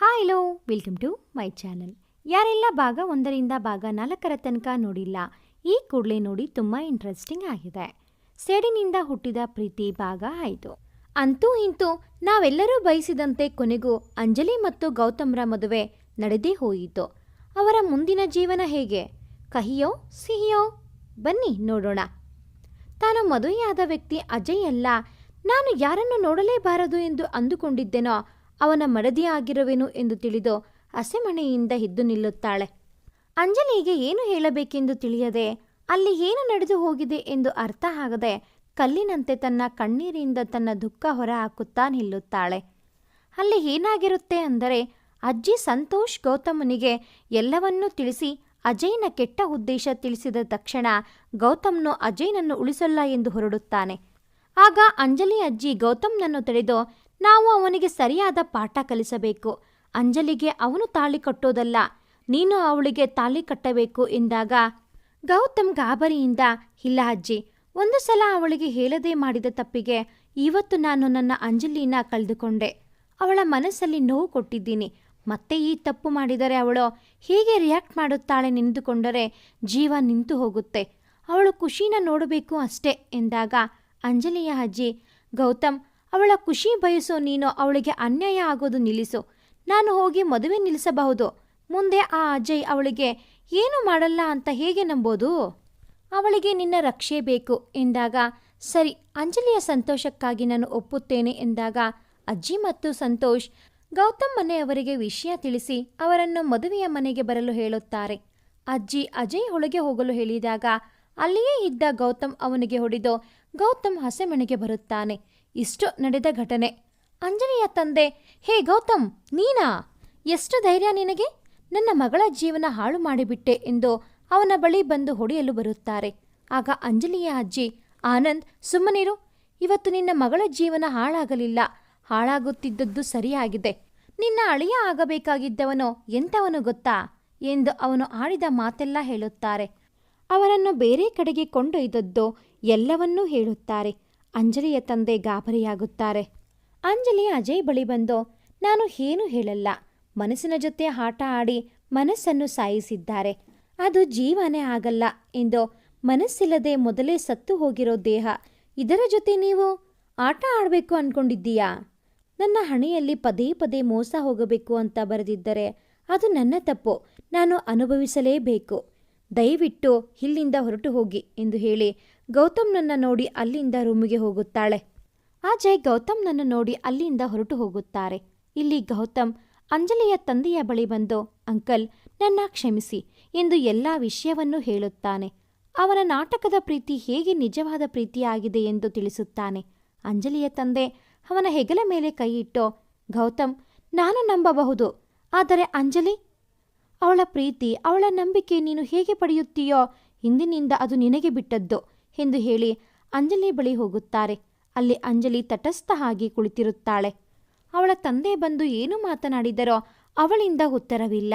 Hi hello welcome to my channel ಯಾರೆಲ್ಲ ಭಾಗ ಒಂದರಿಂದ ಭಾಗ ನಾಲ್ಕರ ತನಕ ನೋಡಿಲ್ಲ, ಈ ಕೂಡಲೇ ನೋಡಿ ತುಂಬ ಇಂಟ್ರೆಸ್ಟಿಂಗ್ ಆಗಿದೆ. ಸೇಡಿನಿಂದ ಹುಟ್ಟಿದ ಪ್ರೀತಿ ಭಾಗ ಆಯಿತು. ಅಂತೂ ಇಂತೂ ನಾವೆಲ್ಲರೂ ಬಯಸಿದಂತೆ ಕೊನೆಗೂ ಅಂಜಲಿ ಮತ್ತು ಗೌತಮ್ರ ಮದುವೆ ನಡೆದೇ ಹೋಯಿತು. ಅವರ ಮುಂದಿನ ಜೀವನ ಹೇಗೆ? ಕಹಿಯೋ, ಸಿಹಿಯೋ? ಬನ್ನಿ ನೋಡೋಣ. ತಾನು ಮದುವೆಯಾದ ವ್ಯಕ್ತಿ ಅಜಯ್ ಅಲ್ಲ. ನಾನು ಯಾರನ್ನು ನೋಡಲೇಬಾರದು ಎಂದು ಅಂದುಕೊಂಡಿದ್ದೆನೋ ಅವನ ಮಡದಿ ಆಗಿರುವೆನು ಎಂದು ತಿಳಿದು ಹಸೆಮಣೆಯಿಂದ ಎದ್ದು ನಿಲ್ಲುತ್ತಾಳೆ. ಅಂಜಲಿಗೆ ಏನು ಹೇಳಬೇಕೆಂದು ತಿಳಿಯದೆ ಅಲ್ಲಿ ಏನು ನಡೆದು ಹೋಗಿದೆ ಎಂದು ಅರ್ಥ ಆಗದೆ ಕಲ್ಲಿನಂತೆ ತನ್ನ ಕಣ್ಣೀರಿಂದ ತನ್ನ ದುಃಖ ಹೊರ ಹಾಕುತ್ತಾ ನಿಲ್ಲುತ್ತಾಳೆ. ಅಲ್ಲಿ ಏನಾಗಿರುತ್ತೆ ಅಂದರೆ ಅಜ್ಜಿ ಸಂತೋಷ್ ಗೌತಮನಿಗೆ ಎಲ್ಲವನ್ನೂ ತಿಳಿಸಿ ಅಜಯ್ನ ಕೆಟ್ಟ ಉದ್ದೇಶ ತಿಳಿಸಿದ ತಕ್ಷಣ ಗೌತಮ್ನು ಅಜಯ್ನನ್ನು ಉಳಿಸಲ್ಲ ಎಂದು ಹೊರಡುತ್ತಾನೆ. ಆಗ ಅಂಜಲಿ ಅಜ್ಜಿ ಗೌತಮ್ನನ್ನು ತಡೆದು ನಾವು ಅವನಿಗೆ ಸರಿಯಾದ ಪಾಠ ಕಲಿಸಬೇಕು. ಅಂಜಲಿಗೆ ಅವನು ತಾಳಿ ಕಟ್ಟೋದಲ್ಲ. ನೀನು ಅವಳಿಗೆ ತಾಳಿ ಕಟ್ಟಬೇಕು ಎಂದಾಗ, ಗೌತಮ್ ಗಾಬರಿಯಿಂದ, ಇಲ್ಲ ಅಜ್ಜಿ, ಒಂದು ಸಲ ಅವಳಿಗೆ ಹೇಳದೆ ಮಾಡಿದ ತಪ್ಪಿಗೆ ಇವತ್ತು ನಾನು ನನ್ನ ಅಂಜಲಿನ ಕಳೆದುಕೊಂಡೆ. ಅವಳ ಮನಸ್ಸಲ್ಲಿ ನೋವು ಕೊಟ್ಟಿದ್ದೀನಿ. ಮತ್ತೆ ಈ ತಪ್ಪು ಮಾಡಿದರೆ ಅವಳು ಹೇಗೆ ರಿಯಾಕ್ಟ್ ಮಾಡುತ್ತಾಳೆ ನಿಂತುಕೊಂಡರೆ ಜೀವ ನಿಂತು ಹೋಗುತ್ತೆ. ಅವಳು ಖುಷಿನ ನೋಡಬೇಕು ಅಷ್ಟೇ ಎಂದಾಗ, ಅಂಜಲಿಯ ಅಜ್ಜಿ, ಗೌತಮ್ ಅವಳ ಖುಷಿ ಬಯಸೋ ನೀನು ಅವಳಿಗೆ ಅನ್ಯಾಯ ಆಗೋದು ನಿಲ್ಲಿಸು. ನಾನು ಹೋಗಿ ಮದುವೆ ನಿಲ್ಲಿಸಬಹುದು. ಮುಂದೆ ಆ ಅಜಯ್ ಅವಳಿಗೆ ಏನು ಮಾಡಲ್ಲ ಅಂತ ಹೇಗೆ ನಂಬೋದು? ಅವಳಿಗೆ ನಿನ್ನ ರಕ್ಷೆ ಬೇಕು ಎಂದಾಗ, ಸರಿ, ಅಂಜಲಿಯ ಸಂತೋಷಕ್ಕಾಗಿ ನಾನು ಒಪ್ಪುತ್ತೇನೆ ಎಂದಾಗ, ಅಜ್ಜಿ ಮತ್ತು ಸಂತೋಷ್ ಗೌತಮ್ ಮನೆಯವರಿಗೆ ವಿಷಯ ತಿಳಿಸಿ ಅವರನ್ನು ಮದುವೆಯ ಮನೆಗೆ ಬರಲು ಹೇಳುತ್ತಾರೆ. ಅಜ್ಜಿ ಅಜಯ್ ಒಳಗೆ ಹೋಗಲು ಹೇಳಿದಾಗ, ಅಲ್ಲಿಯೇ ಇದ್ದ ಗೌತಮ್ ಅವನಿಗೆ ಹೊಡೆದು ಗೌತಮ್ ಹಸೆಮಣೆಗೆ ಬರುತ್ತಾನೆ. ಇಷ್ಟು ನಡೆದ ಘಟನೆ. ಅಂಜನೆಯ ತಂದೆ, ಹೇ ಗೌತಮ್, ನೀನಾ? ಎಷ್ಟು ಧೈರ್ಯ ನಿನಗೆ? ನನ್ನ ಮಗಳ ಜೀವನ ಹಾಳು ಮಾಡಿಬಿಟ್ಟೆ ಎಂದು ಅವನ ಬಳಿ ಬಂದು ಹೊಡೆಯಲು ಬರುತ್ತಾರೆ. ಆಗ ಅಂಜಲಿಯ ಅಜ್ಜಿ, ಆನಂದ್ ಸುಮ್ಮನಿರು ಇವತ್ತು ನಿನ್ನ ಮಗಳ ಜೀವನ ಹಾಳಾಗಲಿಲ್ಲ. ಹಾಳಾಗುತ್ತಿದ್ದದ್ದು ಸರಿಯಾಗಿದೆ. ನಿನ್ನ ಅಳಿಯ ಆಗಬೇಕಾಗಿದ್ದವನು ಎಂಥವನು ಗೊತ್ತಾ? ಎಂದು ಅವನು ಆಡಿದ ಮಾತೆಲ್ಲ ಹೇಳುತ್ತಾರೆ. ಅವರನ್ನು ಬೇರೆ ಕಡೆಗೆ ಕೊಂಡೊಯ್ದದ್ದು ಎಲ್ಲವನ್ನೂ ಹೇಳುತ್ತಾರೆ. ಅಂಜಲಿಯ ತಂದೆ ಗಾಬರಿಯಾಗುತ್ತಾರೆ. ಅಂಜಲಿ ಅಜಯ್ ಬಳಿ ಬಂದು, ನಾನು ಏನೂ ಹೇಳಲ್ಲ. ಮನಸ್ಸಿನ ಜೊತೆ ಆಟ ಆಡಿ ಮನಸ್ಸನ್ನು ಸಾಯಿಸಿದ್ದಾರೆ. ಅದು ಜೀವನೇ ಆಗಲ್ಲ ಎಂದು ಮನಸ್ಸಿಲ್ಲದೆ ಮೊದಲೇ ಸತ್ತು ಹೋಗಿರೋ ದೇಹ, ಇದರ ಜೊತೆ ನೀವು ಆಟ ಆಡಬೇಕು ಅನ್ಕೊಂಡಿದ್ದೀಯಾ? ನನ್ನ ಹಣೆಯಲ್ಲಿ ಪದೇ ಪದೇ ಮೋಸ ಹೋಗಬೇಕು ಅಂತ ಬರೆದಿದ್ದರೆ ಅದು ನನ್ನ ತಪ್ಪು. ನಾನು ಅನುಭವಿಸಲೇಬೇಕು. ದಯವಿಟ್ಟು ಇಲ್ಲಿಂದ ಹೊರಟು ಹೋಗಿ ಎಂದು ಹೇಳಿ ಗೌತಮ್ನನ್ನ ನೋಡಿ ಅಲ್ಲಿಂದ ರೂಮಿಗೆ ಹೋಗುತ್ತಾಳೆ. ಅಜಯ್ ಗೌತಮ್ನನ್ನು ನೋಡಿ ಅಲ್ಲಿಂದ ಹೊರಟು ಹೋಗುತ್ತಾರೆ. ಇಲ್ಲಿ ಗೌತಮ್ ಅಂಜಲಿಯ ತಂದೆಯ ಬಳಿ ಬಂದು, ಅಂಕಲ್, ನನ್ನ ಕ್ಷಮಿಸಿ ಎಂದು ಎಲ್ಲ ವಿಷಯವನ್ನೂ ಹೇಳುತ್ತಾನೆ. ಅವನ ನಾಟಕದ ಪ್ರೀತಿ ಹೇಗೆ ನಿಜವಾದ ಪ್ರೀತಿಯಾಗಿದೆ ಎಂದು ತಿಳಿಸುತ್ತಾನೆ. ಅಂಜಲಿಯ ತಂದೆ ಅವನ ಹೆಗಲ ಮೇಲೆ ಕೈಯಿಟ್ಟೋ ಗೌತಮ್, ನಾನು ನಂಬಬಹುದು, ಆದರೆ ಅಂಜಲಿ, ಅವಳ ಪ್ರೀತಿ, ಅವಳ ನಂಬಿಕೆ ನೀನು ಹೇಗೆ ಪಡೆಯುತ್ತೀಯೋ ಇಂದಿನಿಂದ ಅದು ನಿನಗೆ ಬಿಟ್ಟದ್ದು. ಎಂದು ಹೇಳಿ ಅಂಜಲಿ ಬಳಿ ಹೋಗುತ್ತಾರೆ. ಅಲ್ಲಿ ಅಂಜಲಿ ತಟಸ್ಥ ಆಗಿ ಕುಳಿತಿರುತ್ತಾಳೆ. ಅವಳ ತಂದೆ ಬಂದು ಏನು ಮಾತನಾಡಿದರೋ ಅವಳಿಂದ ಉತ್ತರವಿಲ್ಲ.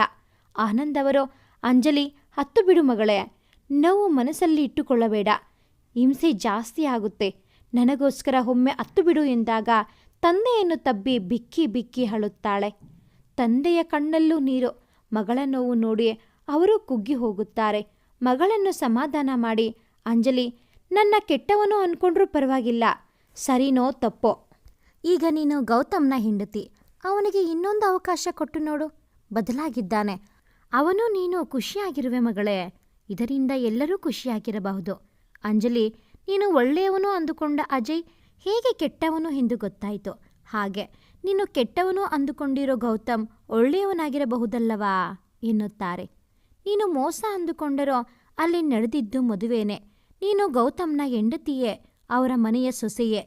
ಆನಂದ್ ಅವರು, ಅಂಜಲಿ, ಹತ್ತು ಬಿಡು ಮಗಳೇ, ನೋವು ಮನಸ್ಸಲ್ಲಿ ಇಟ್ಟುಕೊಳ್ಳಬೇಡ. ಹಿಂಸೆ ಜಾಸ್ತಿ ಆಗುತ್ತೆ. ನನಗೋಸ್ಕರ ಒಮ್ಮೆ ಹತ್ತು ಬಿಡು ಎಂದಾಗ ತಂದೆಯನ್ನು ತಬ್ಬಿ ಬಿಕ್ಕಿ ಬಿಕ್ಕಿ ಅಳುತ್ತಾಳೆ. ತಂದೆಯ ಕಣ್ಣಲ್ಲೂ ನೀರು. ಮಗಳ ನೋವು ನೋಡಿ ಅವರು ಕುಗ್ಗಿ ಹೋಗುತ್ತಾರೆ. ಮಗಳನ್ನು ಸಮಾಧಾನ ಮಾಡಿ, ಅಂಜಲಿ ನನ್ನ ಕೆಟ್ಟವನು ಅನ್ಕೊಂಡ್ರೂ ಪರವಾಗಿಲ್ಲ. ಸರಿನೋ ತಪ್ಪೋ? ಈಗ ನೀನು ಗೌತಮ್ನ ಹೆಂಡತಿ. ಅವನಿಗೆ ಇನ್ನೊಂದು ಅವಕಾಶ ಕೊಟ್ಟು ನೋಡು. ಬದಲಾಗಿದ್ದಾನೆ. ಅವನು ನೀನು ಖುಷಿಯಾಗಿರುವೆ ಮಗಳೇ. ಇದರಿಂದ ಎಲ್ಲರೂ ಖುಷಿಯಾಗಿರಬಹುದು. ಅಂಜಲಿ, ನೀನು ಒಳ್ಳೆಯವನು ಅಂದುಕೊಂಡ ಅಜಯ್ ಹೇಗೆ ಕೆಟ್ಟವನು ಎಂದು ಗೊತ್ತಾಯಿತು. ಹಾಗೆ, ನೀನು ಕೆಟ್ಟವನು ಅಂದುಕೊಂಡಿರೋ ಗೌತಮ್ ಒಳ್ಳೆಯವನಾಗಿರಬಹುದಲ್ಲವಾ ಎನ್ನುತ್ತಾರೆ. ನೀನು ಮೋಸ ಅಂದುಕೊಂಡರೋ ಅಲ್ಲಿ ನಡೆದಿದ್ದು ಮದುವೆನೇ. ನೀನು ಗೌತಮ್ನ ಹೆಂಡತಿಯೇ, ಅವರ ಮನೆಯ ಸೊಸೆಯೇ.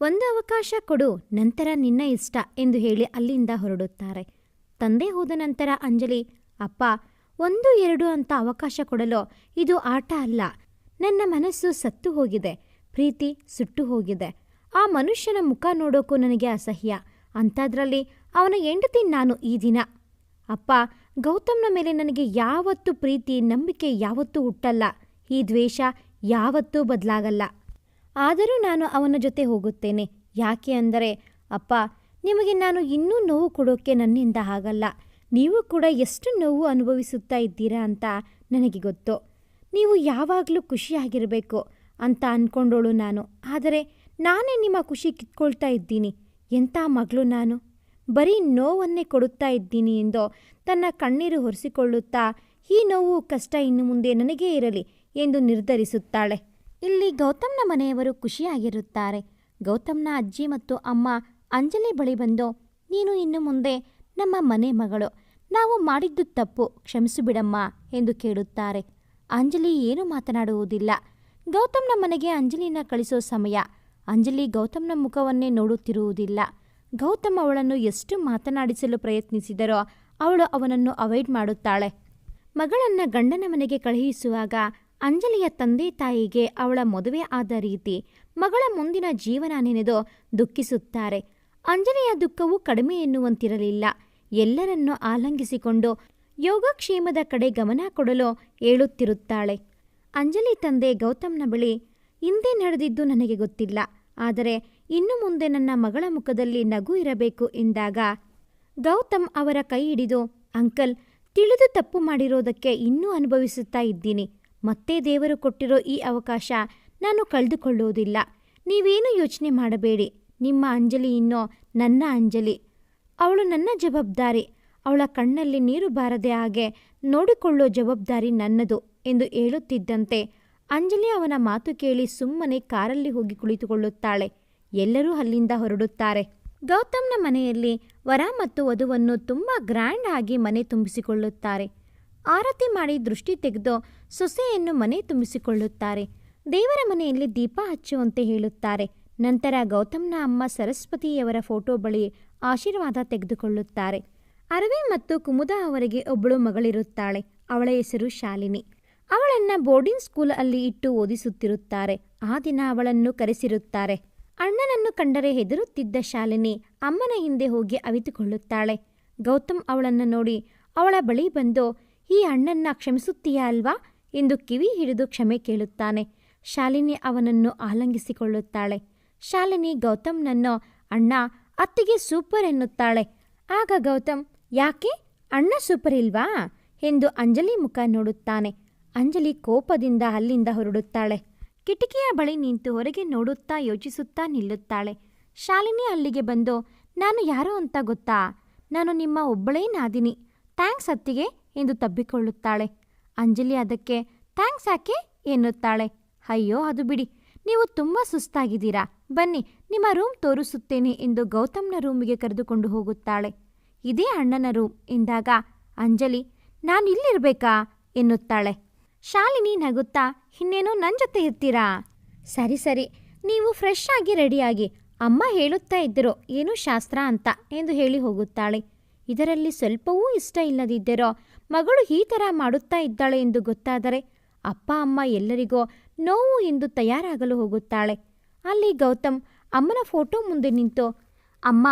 ಒಂದು ಅವಕಾಶ ಕೊಡು, ನಂತರ ನಿನ್ನ ಇಷ್ಟ ಎಂದು ಹೇಳಿ ಅಲ್ಲಿಂದ ಹೊರಡುತ್ತಾರೆ. ತಂದೆ ಹೋದ ನಂತರ ಅಂಜಲಿ, ಅಪ್ಪ, ಒಂದು ಎರಡು ಅಂತ ಅವಕಾಶ ಕೊಡಲು, ಇದು ಆಟ ಅಲ್ಲ. ನನ್ನ ಮನಸ್ಸು ಸತ್ತು ಹೋಗಿದೆ, ಪ್ರೀತಿ ಸುಟ್ಟು ಹೋಗಿದೆ. ಆ ಮನುಷ್ಯನ ಮುಖ ನೋಡೋಕ್ಕೂ ನನಗೆ ಅಸಹ್ಯ. ಅಂಥದ್ರಲ್ಲಿ ಅವನ ಹೆಂಡತಿ ನಾನು ಈ ದಿನ. ಅಪ್ಪ, ಗೌತಮ್ನ ಮೇಲೆ ನನಗೆ ಯಾವತ್ತೂ ಪ್ರೀತಿ, ನಂಬಿಕೆ ಯಾವತ್ತೂ ಹುಟ್ಟಲ್ಲ. ಈ ದ್ವೇಷ ಯಾವತ್ತೂ ಬದಲಾಗಲ್ಲ. ಆದರೂ ನಾನು ಅವನ ಜೊತೆ ಹೋಗುತ್ತೇನೆ. ಯಾಕೆ ಅಂದರೆ, ಅಪ್ಪ, ನಿಮಗೆ ನಾನು ಇನ್ನೂ ನೋವು ಕೊಡೋಕ್ಕೆ ನನ್ನಿಂದ ಆಗಲ್ಲ. ನೀವು ಕೂಡ ಎಷ್ಟು ನೋವು ಅನುಭವಿಸುತ್ತಾ ಇದ್ದೀರಾ ಅಂತ ನನಗೆ ಗೊತ್ತು. ನೀವು ಯಾವಾಗಲೂ ಖುಷಿಯಾಗಿರಬೇಕು ಅಂತ ಅಂದ್ಕೊಂಡೋಳು ನಾನು. ಆದರೆ ನಾನೇ ನಿಮ್ಮ ಖುಷಿ ಕಿತ್ಕೊಳ್ತಾ ಇದ್ದೀನಿ. ಎಂಥ ಮಗಳು ನಾನು? ಬರೀ ನೋವನ್ನೇ ಕೊಡುತ್ತಾ ಇದ್ದೀನಿ ಎಂದು ತನ್ನ ಕಣ್ಣೀರು ಹೊರಿಸಿಕೊಳ್ಳುತ್ತಾ ಈ ನೋವು ಕಷ್ಟ ಇನ್ನು ಮುಂದೆ ನನಗೇ ಇರಲಿ. ಎಂದು ನಿರ್ಧರಿಸುತ್ತಾಳೆ. ಇಲ್ಲಿ ಗೌತಮ್ನ ಮನೆಯವರು ಖುಷಿಯಾಗಿರುತ್ತಾರೆ. ಗೌತಮ್ನ ಅಜ್ಜಿ ಮತ್ತು ಅಮ್ಮ, ಅಂಜಲಿ ಬಳಿ ಬಂದು, ನೀನು ಇನ್ನು ಮುಂದೆ ನಮ್ಮ ಮನೆ ಮಗಳು. ನಾವು ಮಾಡಿದ್ದು ತಪ್ಪು, ಕ್ಷಮಿಸು ಬಿಡಮ್ಮ ಎಂದು ಕೇಳುತ್ತಾರೆ. ಅಂಜಲಿ ಏನು ಮಾತನಾಡುವುದಿಲ್ಲ. ಗೌತಮ್ನ ಮನೆಗೆ ಅಂಜಲಿನ ಕಳಿಸೋ ಸಮಯ. ಅಂಜಲಿ ಗೌತಮ್ನ ಮುಖವನ್ನೇ ನೋಡುತ್ತಿರುವುದಿಲ್ಲ. ಗೌತಮ್ ಅವಳನ್ನು ಎಷ್ಟು ಮಾತನಾಡಿಸಲು ಪ್ರಯತ್ನಿಸಿದರೋ ಅವಳು ಅವನನ್ನು ಅವಾಯ್ಡ್ ಮಾಡುತ್ತಾಳೆ. ಮಗಳನ್ನ ಗಂಡನ ಮನೆಗೆ ಕಳುಹಿಸುವಾಗ ಅಂಜಲಿಯ ತಂದೆ ತಾಯಿಗೆ ಅವಳ ಮದುವೆ ಆದ ರೀತಿ ಮಗಳ ಮುಂದಿನ ಜೀವನ ನೆನೆದು ದುಃಖಿಸುತ್ತಾರೆ. ಅಂಜಲಿಯ ದುಃಖವು ಕಡಿಮೆ ಎನ್ನುವಂತಿರಲಿಲ್ಲ. ಎಲ್ಲರನ್ನೂ ಆಲಂಗಿಸಿಕೊಂಡು ಯೋಗಕ್ಷೇಮದ ಕಡೆ ಗಮನ ಕೊಡಲು ಹೇಳುತ್ತಿರುತ್ತಾಳೆ ಅಂಜಲಿ ತಂದೆ ಗೌತಮ್ನ ಬಳಿ, ಹಿಂದೆ ನಡೆದಿದ್ದು ನನಗೆ ಗೊತ್ತಿಲ್ಲ. ಆದರೆ ಇನ್ನು ಮುಂದೆ ನನ್ನ ಮಗಳ ಮುಖದಲ್ಲಿ ನಗು ಇರಬೇಕು ಎಂದಾಗ ಗೌತಮ್ ಅವರ ಕೈ ಹಿಡಿದು, ಅಂಕಲ್, ತಿಳಿದು ತಪ್ಪು ಮಾಡಿರೋದಕ್ಕೆ ಇನ್ನೂ ಅನುಭವಿಸುತ್ತಾ ಇದ್ದೀನಿ. ಮತ್ತೆ ದೇವರು ಕೊಟ್ಟಿರೋ ಈ ಅವಕಾಶ ನಾನು ಕಳೆದುಕೊಳ್ಳುವುದಿಲ್ಲ ನೀವೇನು ಯೋಚನೆ ಮಾಡಬೇಡಿ. ನಿಮ್ಮ ಅಂಜಲಿ ಇನ್ನೋ ನನ್ನ ಅಂಜಲಿ. ಅವಳು ನನ್ನ ಜವಾಬ್ದಾರಿ. ಅವಳ ಕಣ್ಣಲ್ಲಿ ನೀರು ಬಾರದೆ ಹಾಗೆ ನೋಡಿಕೊಳ್ಳೋ ಜವಾಬ್ದಾರಿ ನನ್ನದು ಎಂದು ಹೇಳುತ್ತಿದ್ದಂತೆ ಅಂಜಲಿ ಅವನ ಮಾತು ಕೇಳಿ ಸುಮ್ಮನೆ ಕಾರಲ್ಲಿ ಹೋಗಿ ಕುಳಿತುಕೊಳ್ಳುತ್ತಾಳೆ. ಎಲ್ಲರೂ ಅಲ್ಲಿಂದ ಹೊರಡುತ್ತಾರೆ. ಗೌತಮ್ನ ಮನೆಯಲ್ಲಿ ವರ ಮತ್ತು ವಧುವನ್ನು ತುಂಬ ಗ್ರ್ಯಾಂಡ್ ಆಗಿ ಮನೆ ತುಂಬಿಸಿಕೊಳ್ಳುತ್ತಾರೆ. ಆರತಿ ಮಾಡಿ ದೃಷ್ಟಿ ತೆಗೆದು ಸೊಸೆಯನ್ನು ಮನೆ ತುಂಬಿಸಿಕೊಳ್ಳುತ್ತಾರೆ. ದೇವರ ಮನೆಯಲ್ಲಿ ದೀಪ ಹಚ್ಚುವಂತೆ ಹೇಳುತ್ತಾರೆ. ನಂತರ ಗೌತಮ್ನ ಅಮ್ಮ ಸರಸ್ವತಿಯವರ ಫೋಟೋ ಬಳಿ ಆಶೀರ್ವಾದ ತೆಗೆದುಕೊಳ್ಳುತ್ತಾರೆ. ಅರವಿ ಮತ್ತು ಕುಮುದ ಅವರಿಗೆ ಒಬ್ಬಳು ಮಗಳಿರುತ್ತಾಳೆ. ಅವಳ ಹೆಸರು ಶಾಲಿನಿ. ಅವಳನ್ನ ಬೋರ್ಡಿಂಗ್ ಸ್ಕೂಲ್ ಅಲ್ಲಿ ಇಟ್ಟು ಓದಿಸುತ್ತಿರುತ್ತಾರೆ. ಆ ದಿನ ಅವಳನ್ನು ಕರೆಸಿರುತ್ತಾರೆ. ಅಣ್ಣನನ್ನು ಕಂಡರೆ ಹೆದರುತ್ತಿದ್ದ ಶಾಲಿನಿ ಅಮ್ಮನ ಹಿಂದೆ ಹೋಗಿ ಅವಿತುಕೊಳ್ಳುತ್ತಾಳೆ. ಗೌತಮ್ ಅವಳನ್ನು ನೋಡಿ, ಅವಳ ಬಳಿ ಬಂದು, ಈ ಅಣ್ಣನ್ನ ಕ್ಷಮಿಸುತ್ತೀಯಾ ಅಲ್ವಾ? ಎಂದು ಕಿವಿ ಹಿಡಿದು ಕ್ಷಮೆ ಕೇಳುತ್ತಾನೆ. ಶಾಲಿನಿ ಅವನನ್ನು ಆಲಂಗಿಸಿಕೊಳ್ಳುತ್ತಾಳೆ. ಶಾಲಿನಿ ಗೌತಮ್ನನ್ನು, ಅಣ್ಣ, ಅತ್ತಿಗೆ ಸೂಪರ್ ಎನ್ನುತ್ತಾಳೆ. ಆಗ ಗೌತಮ್, ಯಾಕೆ? ಅಣ್ಣ ಸೂಪರ್ ಇಲ್ವಾ? ಎಂದು ಅಂಜಲಿ ಮುಖ ನೋಡುತ್ತಾನೆ. ಅಂಜಲಿ ಕೋಪದಿಂದ ಅಲ್ಲಿಂದ ಹೊರಡುತ್ತಾಳೆ. ಕಿಟಕಿಯ ಬಳಿ ನಿಂತು ಹೊರಗೆ ನೋಡುತ್ತಾ ಯೋಚಿಸುತ್ತಾ ನಿಲ್ಲುತ್ತಾಳೆ. ಶಾಲಿನಿ ಅಲ್ಲಿಗೆ ಬಂದು, ನಾನು ಯಾರು ಅಂತ ಗೊತ್ತಾ? ನಾನು ನಿಮ್ಮ ಒಬ್ಬಳೇ ನಾದಿನಿ. ಥ್ಯಾಂಕ್ಸ್ ಅತ್ತಿಗೆ ಎಂದು ತಬ್ಬಿಕೊಳ್ಳುತ್ತಾಳೆ. ಅಂಜಲಿ ಅದಕ್ಕೆ, ಥ್ಯಾಂಕ್ಸ್ ಯಾಕೆ ಎನ್ನುತ್ತಾಳೆ. ಅಯ್ಯೋ, ಅದು ಬಿಡಿ. ನೀವು ತುಂಬ ಸುಸ್ತಾಗಿದ್ದೀರಾ. ಬನ್ನಿ, ನಿಮ್ಮ ರೂಮ್ ತೋರಿಸುತ್ತೇನೆ ಎಂದು ಗೌತಮ್ನ ರೂಮಿಗೆ ಕರೆದುಕೊಂಡು ಹೋಗುತ್ತಾಳೆ. ಇದೇ ಅಣ್ಣನ ರೂಮ್, ಎಂದಾಗ, ಅಂಜಲಿ, ನಾನು ಇಲ್ಲಿರ್ಬೇಕಾ? ಎನ್ನುತ್ತಾಳೆ. ಶಾಲಿನಿ ನಗುತ್ತಾ, ಇನ್ನೇನು ನನ್ನ ಜೊತೆ ಇರ್ತೀರಾ? ಸರಿ ಸರಿ. ನೀವು ಫ್ರೆಶ್ ಆಗಿ ರೆಡಿಯಾಗಿ. ಅಮ್ಮ ಹೇಳುತ್ತಾ ಇದ್ದರು ಏನು ಶಾಸ್ತ್ರ ಅಂತ, ಎಂದು ಹೇಳಿ ಹೋಗುತ್ತಾಳೆ. ಇದರಲ್ಲಿ ಸ್ವಲ್ಪವೂ ಇಷ್ಟ ಇಲ್ಲದಿದ್ದರೋ ಮಗಳು ಈ ಥರ ಮಾಡುತ್ತಾ ಇದ್ದಾಳೆ ಎಂದು ಗೊತ್ತಾದರೆ ಅಪ್ಪ ಅಮ್ಮ ಎಲ್ಲರಿಗೋ ನೋವು ಎಂದು ತಯಾರಾಗಲು ಹೋಗುತ್ತಾಳೆ. ಅಲ್ಲಿ ಗೌತಮ್ ಅಮ್ಮನ ಫೋಟೋ ಮುಂದೆ ನಿಂತು, ಅಮ್ಮ,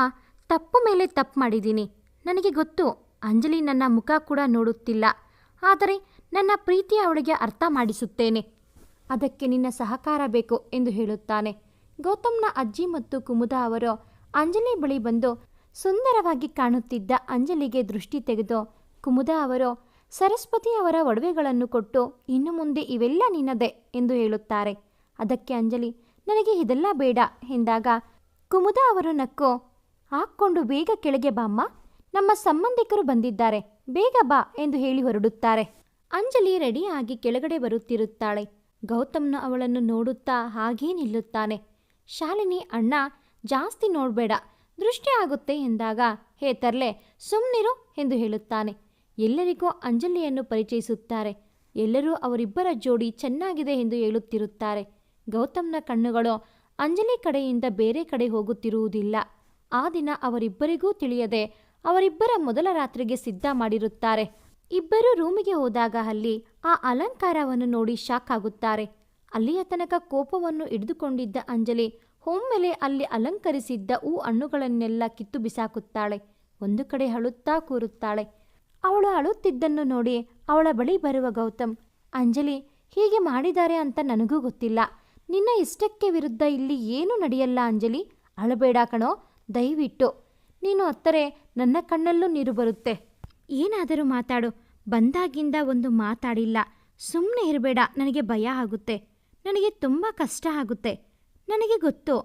ತಪ್ಪು ಮೇಲೆ ತಪ್ಪು ಮಾಡಿದ್ದೀನಿ. ನನಗೆ ಗೊತ್ತು, ಅಂಜಲಿ ನನ್ನ ಮುಖ ಕೂಡ ನೋಡುತ್ತಿಲ್ಲ. ಆದರೆ ನನ್ನ ಪ್ರೀತಿ ಅವಳಿಗೆ ಅರ್ಥ ಮಾಡಿಸುತ್ತೇನೆ. ಅದಕ್ಕೆ ನಿನ್ನ ಸಹಕಾರ ಬೇಕು ಎಂದು ಹೇಳುತ್ತಾನೆ. ಗೌತಮ್ನ ಅಜ್ಜಿ ಮತ್ತು ಕುಮುದ ಅವರು ಅಂಜಲಿ ಬಳಿ ಬಂದು ಸುಂದರವಾಗಿ ಕಾಣುತ್ತಿದ್ದ ಅಂಜಲಿಗೆ ದೃಷ್ಟಿ ತೆಗೆದು, ಕುಮುದ ಅವರು, ಸರಸ್ವತಿ ಅವರ ಒಡವೆಗಳನ್ನು ಕೊಟ್ಟು ಇನ್ನು ಮುಂದೆ ಇವೆಲ್ಲ ನಿನ್ನದೆ ಎಂದು ಹೇಳುತ್ತಾರೆ. ಅದಕ್ಕೆ ಅಂಜಲಿ, ನನಗೆ ಇದೆಲ್ಲ ಬೇಡ ಎಂದಾಗ, ಕುಮುದ ಅವರು ನಕ್ಕು, ಹಾಕ್ಕೊಂಡು ಬೇಗ ಕೆಳಗೆ ಬಾಮ್ಮ ನಮ್ಮ ಸಂಬಂಧಿಕರು ಬಂದಿದ್ದಾರೆ, ಬೇಗ ಬಾ ಎಂದು ಹೇಳಿ ಹೊರಡುತ್ತಾರೆ. ಅಂಜಲಿ ರೆಡಿಯಾಗಿ ಕೆಳಗಡೆ ಬರುತ್ತಿರುತ್ತಾಳೆ. ಗೌತಮ್ನ ಅವಳನ್ನು ನೋಡುತ್ತಾ ಹಾಗೇ ನಿಲ್ಲುತ್ತಾನೆ. ಶಾಲಿನಿ, ಅಣ್ಣ, ಜಾಸ್ತಿ ನೋಡಬೇಡ ದೃಷ್ಟಿ ಆಗುತ್ತೆ ಎಂದಾಗ ಹೇ ತರ್ಲೆ ಸುಮ್ನಿರು ಎಂದು ಹೇಳುತ್ತಾನೆ. ಎಲ್ಲರಿಗೂ ಅಂಜಲಿಯನ್ನು ಪರಿಚಯಿಸುತ್ತಾರೆ. ಎಲ್ಲರೂ ಅವರಿಬ್ಬರ ಜೋಡಿ ಚೆನ್ನಾಗಿದೆ ಎಂದು ಹೇಳುತ್ತಿರುತ್ತಾರೆ. ಗೌತಮ್ನ ಕಣ್ಣುಗಳು ಅಂಜಲಿ ಕಡೆಯಿಂದ ಬೇರೆ ಕಡೆ ಹೋಗುತ್ತಿರುವುದಿಲ್ಲ. ಆ ದಿನ ಅವರಿಬ್ಬರಿಗೂ ತಿಳಿಯದೆ ಅವರಿಬ್ಬರ ಮೊದಲ ರಾತ್ರಿಗೆ ಸಿದ್ಧ ಮಾಡಿರುತ್ತಾರೆ. ಇಬ್ಬರು ರೂಮಿಗೆ ಹೋದಾಗ ಅಲ್ಲಿ ಆ ಅಲಂಕಾರವನ್ನು ನೋಡಿ ಶಾಕ್ ಆಗುತ್ತಾರೆ. ಅಲ್ಲಿಯ ತನಕ ಕೋಪವನ್ನು ಹಿಡಿದುಕೊಂಡಿದ್ದ ಅಂಜಲಿ ಒಮ್ಮೆಲೆ ಅಲ್ಲಿ ಅಲಂಕರಿಸಿದ್ದ ಹೂ ಹಣ್ಣುಗಳನ್ನೆಲ್ಲ ಕಿತ್ತು ಬಿಸಾಕುತ್ತಾಳೆ. ಒಂದು ಕಡೆ ಅಳುತ್ತಾ ಕೂರುತ್ತಾಳೆ. ಅವಳು ಅಳುತ್ತಿದ್ದನ್ನು ನೋಡಿ ಅವಳ ಬಳಿ ಬರುವ ಗೌತಮ್, ಅಂಜಲಿ, ಹೀಗೆ ಮಾಡಿದ್ದಾರೆ ಅಂತ ನನಗೂ ಗೊತ್ತಿಲ್ಲ. ನಿನ್ನ ಇಷ್ಟಕ್ಕೆ ವಿರುದ್ಧ ಇಲ್ಲಿ ಏನೂ ನಡೆಯಲ್ಲ ಅಂಜಲಿ? ಅಳಬೇಡ ಕಣೋ, ದಯವಿಟ್ಟು. ನೀನು ಅತ್ತರೆ, ನನ್ನ ಕಣ್ಣಲ್ಲೂ ನೀರು ಬರುತ್ತೆ. ಏನಾದರೂ ಮಾತಾಡು. ಬಂದಾಗಿಂದ ಒಂದು ಮಾತಾಡಿಲ್ಲ. ಸುಮ್ಮನೆ ಇರಬೇಡ. ನನಗೆ ಭಯ ಆಗುತ್ತೆ. ನನಗೆ ತುಂಬ ಕಷ್ಟ ಆಗುತ್ತೆ. ನನಗೆ ಗೊತ್ತು.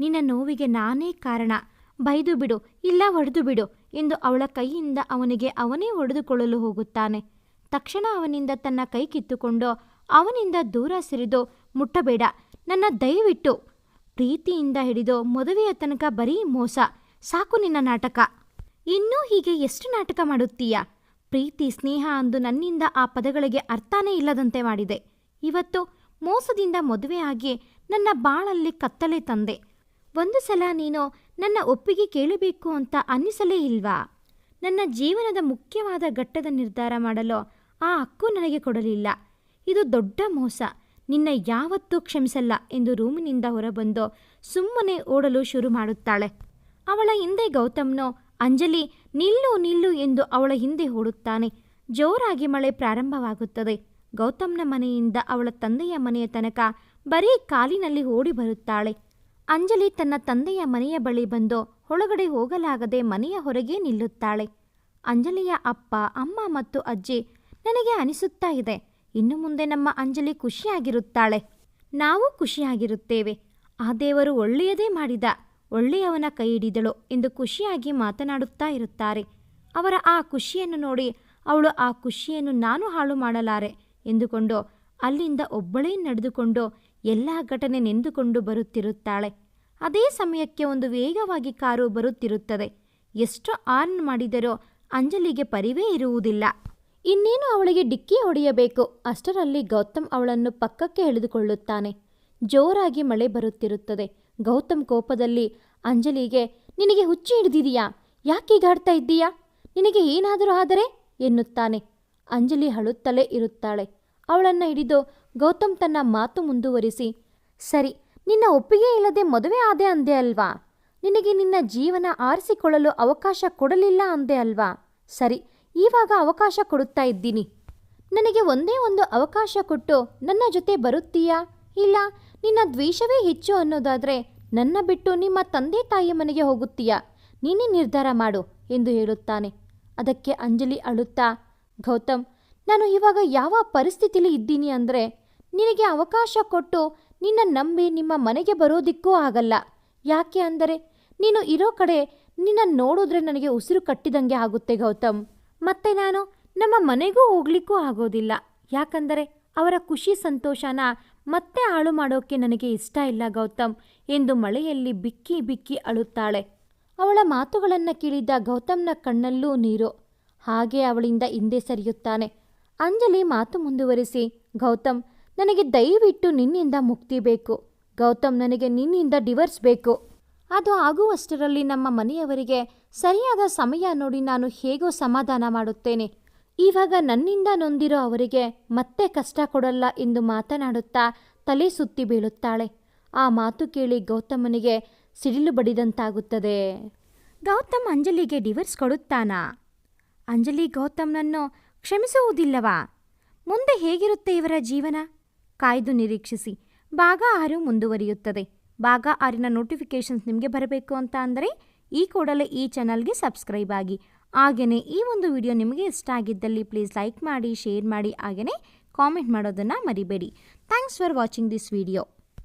ನಿನ್ನ ನೋವಿಗೆ ನಾನೇ ಕಾರಣ. ಬೈದು ಬಿಡು, ಇಲ್ಲ ಹೊಡೆದು ಬಿಡು ಎಂದು ಅವಳ ಕೈಯಿಂದ ಅವನಿಗೆ ಅವನೇ ಹೊಡೆದುಕೊಳ್ಳಲು ಹೋಗುತ್ತಾನೆ. ತಕ್ಷಣ ಅವನಿಂದ ತನ್ನ ಕೈ ಕಿತ್ತುಕೊಂಡು ಅವನಿಂದ ದೂರ ಸರಿದು, ಮುಟ್ಟಬೇಡ, ನನ್ನ ದಯವಿಟ್ಟು. ಪ್ರೀತಿಯಿಂದ ಹಿಡಿದು ಮದುವೆಯ ತನಕ ಬರೀ ಮೋಸ, ಸಾಕು ನಿನ್ನ ನಾಟಕ. ಇನ್ನೂ ಹೀಗೆ ಎಷ್ಟು ನಾಟಕ ಮಾಡುತ್ತೀಯಾ? ಪ್ರೀತಿ, ಸ್ನೇಹ ಅಂದು ನನ್ನಿಂದ ಆ ಪದಗಳಿಗೆ ಅರ್ಥನೇ ಇಲ್ಲದಂತೆ ಮಾಡಿದೆ. ಇವತ್ತು ಮೋಸದಿಂದ ಮದುವೆಯಾಗಿ ನನ್ನ ಬಾಳಲ್ಲಿ ಕತ್ತಲೆ ತಂದೆ. ಒಂದು ಸಲ ನೀನು ನನ್ನ ಒಪ್ಪಿಗೆ ಕೇಳಬೇಕು ಅಂತ ಅನ್ನಿಸಲೇ ಇಲ್ವಾ? ನನ್ನ ಜೀವನದ ಮುಖ್ಯವಾದ ಘಟ್ಟದ ನಿರ್ಧಾರ ಮಾಡಲು ಆ ಹಕ್ಕು ನನಗೆ ಕೊಡಲಿಲ್ಲ. ಇದು ದೊಡ್ಡ ಮೋಸ. ನಿನ್ನ ಯಾವತ್ತೂ ಕ್ಷಮಿಸಲ್ಲ ಎಂದು ರೂಮಿನಿಂದ ಹೊರಬಂದು ಸುಮ್ಮನೆ ಓಡಲು ಶುರು ಮಾಡುತ್ತಾಳೆ. ಅವಳ ಹಿಂದೆ ಗೌತಮ್ನು, ಅಂಜಲಿ, ನಿಲ್ಲು ನಿಲ್ಲು ಎಂದು ಅವಳ ಹಿಂದೆ ಓಡುತ್ತಾನೆ. ಜೋರಾಗಿ ಮಳೆ ಪ್ರಾರಂಭವಾಗುತ್ತದೆ. ಗೌತಮ್ನ ಮನೆಯಿಂದ ಅವಳ ತಂದೆಯ ಮನೆಯ ತನಕ ಬರೀ ಕಾಲಿನಲ್ಲಿ ಓಡಿ ಬರುತ್ತಾಳೆ. ಅಂಜಲಿ ತನ್ನ ತಂದೆಯ ಮನೆಯ ಬಳಿ ಬಂದು ಒಳಗಡೆ ಹೋಗಲಾಗದೆ ಮನೆಯ ಹೊರಗೆ ನಿಲ್ಲುತ್ತಾಳೆ. ಅಂಜಲಿಯ ಅಪ್ಪ, ಅಮ್ಮ ಮತ್ತು ಅಜ್ಜಿ ನನಗೆ ಅನಿಸುತ್ತಾ ಇದೆ. ಇನ್ನು ಮುಂದೆ ನಮ್ಮ ಅಂಜಲಿ ಖುಷಿಯಾಗಿರುತ್ತಾಳೆ. ನಾವು ಖುಷಿಯಾಗಿರುತ್ತೇವೆ. ಆ ದೇವರು ಒಳ್ಳೆಯದೇ ಮಾಡಿದ, ಒಳ್ಳೆಯವನ ಕೈ ಹಿಡಿದಳು ಎಂದು ಖುಷಿಯಾಗಿ ಮಾತನಾಡುತ್ತಾ ಇರುತ್ತಾರೆ. ಅವರ ಆ ಖುಷಿಯನ್ನು ನೋಡಿ ಅವಳು ಆ ಖುಷಿಯನ್ನು ನಾನು ಹಾಳು ಮಾಡಲಾರೆ ಎಂದುಕೊಂಡು ಅಲ್ಲಿಂದ ಒಬ್ಬಳೇ ನಡೆದುಕೊಂಡು ಎಲ್ಲ ಘಟನೆ ನೆಂದುಕೊಂಡು ಬರುತ್ತಿರುತ್ತಾಳೆ. ಅದೇ ಸಮಯಕ್ಕೆ ಒಂದು ವೇಗವಾಗಿ ಕಾರು ಬರುತ್ತಿರುತ್ತದೆ. ಎಷ್ಟು ಆರ್ನ್ ಮಾಡಿದರೂ ಅಂಜಲಿಗೆ ಪರಿವೇ ಇರುವುದಿಲ್ಲ. ಇನ್ನೇನು ಅವಳಿಗೆ ಡಿಕ್ಕಿ ಹೊಡೆಯಬೇಕು? ಅಷ್ಟರಲ್ಲಿ ಗೌತಮ್ ಅವಳನ್ನು ಪಕ್ಕಕ್ಕೆ ಎಳೆದುಕೊಳ್ಳುತ್ತಾನೆ. ಜೋರಾಗಿ ಮಳೆ ಬರುತ್ತಿರುತ್ತದೆ. ಗೌತಮ್ ಕೋಪದಲ್ಲಿ, ಅಂಜಲಿಗೆ, ನಿನಗೆ ಹುಚ್ಚು ಹಿಡಿದಿದೆಯಾ? ಯಾಕೀಗಾಡ್ತಾ ಇದ್ದೀಯಾ? ನಿನಗೆ ಏನಾದರೂ ಆದರೆ? ಎನ್ನುತ್ತಾನೆ. ಅಂಜಲಿ ಹಳುತ್ತಲೇ ಇರುತ್ತಾಳೆ. ಅವಳನ್ನು ಹಿಡಿದು ಗೌತಮ್ ತನ್ನ ಮಾತು ಮುಂದುವರಿಸಿ, ಸರಿ, ನಿನ್ನ ಒಪ್ಪಿಗೆ ಇಲ್ಲದೆ ಮದುವೆ ಆದೆ ಅಂದೆ ಅಲ್ವಾ? ನಿನಗೆ ನಿನ್ನ ಜೀವನ ಆರಿಸಿಕೊಳ್ಳಲು ಅವಕಾಶ ಕೊಡಲಿಲ್ಲ ಅಂದೆ ಅಲ್ವಾ? ಸರಿ ಈವಾಗ ಅವಕಾಶ ಕೊಡುತ್ತಾ ಇದ್ದೀನಿ. ನನಗೆ ಒಂದೇ ಒಂದು ಅವಕಾಶ ಕೊಟ್ಟು ನನ್ನ ಜೊತೆ ಬರುತ್ತೀಯಾ? ಇಲ್ಲ, ನಿನ್ನ ದ್ವೇಷವೇ ಹೆಚ್ಚು ಅನ್ನೋದಾದರೆ ನನ್ನ ಬಿಟ್ಟು ನಿಮ್ಮ ತಂದೆ ತಾಯಿಯ ಮನೆಗೆ ಹೋಗುತ್ತೀಯಾ? ನೀನೇ ನಿರ್ಧಾರ ಮಾಡು, ಎಂದು ಹೇಳುತ್ತಾನೆ. ಅದಕ್ಕೆ ಅಂಜಲಿ ಅಳುತ್ತಾ, ಗೌತಮ್ ನಾನು ಇವಾಗ ಯಾವ ಪರಿಸ್ಥಿತಿಲಿ ಇದ್ದೀನಿ ಅಂದರೆ ನಿನಗೆ ಅವಕಾಶ ಕೊಟ್ಟು ನಿನ್ನ ನಂಬಿ ನಿಮ್ಮ ಮನೆಗೆ ಬರೋದಿಕ್ಕೂ ಆಗಲ್ಲ. ಯಾಕೆ ಅಂದರೆ ನೀನು ಇರೋ ಕಡೆ ನಿನ್ನ ನೋಡಿದ್ರೆ ನನಗೆ ಉಸಿರು ಕಟ್ಟಿದಂಗೆ ಆಗುತ್ತೆ ಗೌತಮ್. ಮತ್ತೆ ನಾನು ನಮ್ಮ ಮನೆಗೂ ಹೋಗ್ಲಿಕ್ಕೂ ಆಗೋದಿಲ್ಲ. ಯಾಕಂದರೆ ಅವರ ಖುಷಿ ಸಂತೋಷನ ಮತ್ತೆ ಹಾಳು ಮಾಡೋಕ್ಕೆ ನನಗೆ ಇಷ್ಟ ಇಲ್ಲ ಗೌತಮ್ ಎಂದು ಮಳೆಯಲ್ಲಿ ಬಿಕ್ಕಿ ಬಿಕ್ಕಿ ಅಳುತ್ತಾಳೆ. ಅವಳ ಮಾತುಗಳನ್ನು ಕೇಳಿದ ಗೌತಮ್ನ ಕಣ್ಣಲ್ಲೂ ನೀರು. ಹಾಗೆ ಅವಳಿಂದ ಹಿಂದೆ ಸರಿಯುತ್ತಾನೆ. ಅಂಜಲಿ ಮಾತು ಮುಂದುವರಿಸಿ, ಗೌತಮ್, ನನಗೆ ದಯವಿಟ್ಟು ನಿನ್ನಿಂದ ಮುಕ್ತಿ ಬೇಕು. ಗೌತಮ್ ನನಗೆ ನಿನ್ನಿಂದ ಡಿವರ್ಸ್ ಬೇಕು. ಅದು ಆಗುವಷ್ಟರಲ್ಲಿ ನಮ್ಮ ಮನೆಯವರಿಗೆ ಸರಿಯಾದ ಸಮಯ ನೋಡಿ ನಾನು ಹೇಗೋ ಸಮಾಧಾನ ಮಾಡುತ್ತೇನೆ. ಇವಾಗ ನನ್ನಿಂದ ನೊಂದಿರೋ ಅವರಿಗೆ ಮತ್ತೆ ಕಷ್ಟ ಕೊಡಲ್ಲ ಎಂದು ಮಾತನಾಡುತ್ತಾ ತಲೆ ಸುತ್ತಿ ಬೀಳುತ್ತಾಳೆ. ಆ ಮಾತು ಕೇಳಿ ಗೌತಮನಿಗೆ ಸಿಡಿಲು ಬಡಿದಂತಾಗುತ್ತದೆ. ಗೌತಮ್ ಅಂಜಲಿಗೆ ಡಿವರ್ಸ್ ಕೊಡುತ್ತಾನಾ? ಅಂಜಲಿ, ಗೌತಮ್ನನ್ನು ಕ್ಷಮಿಸುವುದಿಲ್ಲವಾ? ಮುಂದೆ ಹೇಗಿರುತ್ತೆ ಇವರ ಜೀವನ? ಕಾಯ್ದು ನಿರೀಕ್ಷಿಸಿ. ಭಾಗ ಆರು ಮುಂದುವರಿಯುತ್ತದೆ. ಭಾಗ ಆರಿನ ನೋಟಿಫಿಕೇಷನ್ಸ್ ನಿಮಗೆ ಬರಬೇಕು ಅಂತ ಅಂದರೆ ಈ ಕೂಡಲೇ ಈ ಚಾನಲ್ಗೆ ಸಬ್ಸ್ಕ್ರೈಬ್ ಆಗಿ. ಹಾಗೆಯೇ ಈ ಒಂದು ವಿಡಿಯೋ ನಿಮಗೆ ಇಷ್ಟ ಆಗಿದ್ದಲ್ಲಿ ಪ್ಲೀಸ್ ಲೈಕ್ ಮಾಡಿ ಶೇರ್ ಮಾಡಿ ಹಾಗೆಯೇ ಕಾಮೆಂಟ್ ಮಾಡೋದನ್ನು ಮರಿಬೇಡಿ. Thanks for watching this video